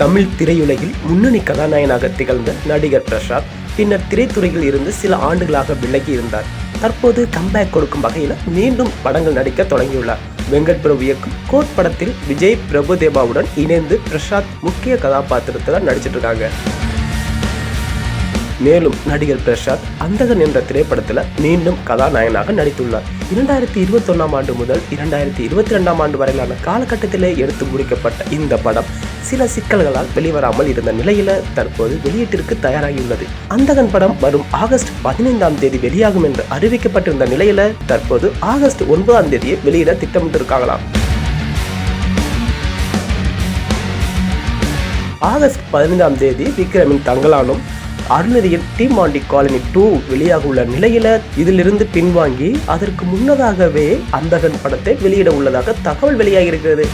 தமிழ் திரையுலகில் முன்னணி கதாநாயகனாக திகழ்ந்த நடிகர் பிரசாத் பின்னர் திரைத்துறையில் இருந்து சில ஆண்டுகளாக விலகி இருந்தார். தற்போது கம்பேக் கொடுக்கும் வகையில் மீண்டும் படங்கள் நடிக்க தொடங்கியுள்ளார். வெங்கட் பிரபு இயக்கும் கோட் படத்தில் விஜய் பிரபுதேவாவுடன் இணைந்து பிரசாத் முக்கிய கதாபாத்திரத்தில் நடிச்சிட்டு இருக்காங்க மேலும் நடிகர் பிரசாத் அந்தகன் என்ற திரைப்படத்தில் மீண்டும் கதாநாயகனாக நடித்துள்ளார். இரண்டாயிரத்தி இருபத்தொன்னாம் ஆண்டு முதல் இரண்டாயிரத்தி இருபத்தி ரெண்டாம் ஆண்டு வரையிலான காலகட்டத்திலே எடுத்து முடிக்கப்பட்ட இந்த படம் சில சிக்கல்களால் வெளிவராமல் இருந்த நிலையில தற்போது வெளியீட்டிற்கு தயாராகியுள்ளது. அந்தகன் படம் வரும் ஆகஸ்ட் பதினைந்தாம் தேதி வெளியாகும் என்று அறிவிக்கப்பட்டிருந்த நிலையில தற்போது ஆகஸ்ட் ஒன்பதாம் தேதியை வெளியிட திட்டமிட்டிருக்காங்களாம். ஆகஸ்ட் பதினைந்தாம் தேதி விக்ரமின் தங்கலானும் அருணதியின் டி மாண்டி காலனி டூ வெளியாக உள்ள நிலையில இதிலிருந்து பின்வாங்கி அதற்கு முன்னதாகவே அந்தகன் படத்தை வெளியிட உள்ளதாக தகவல் வெளியாகி இருக்கிறது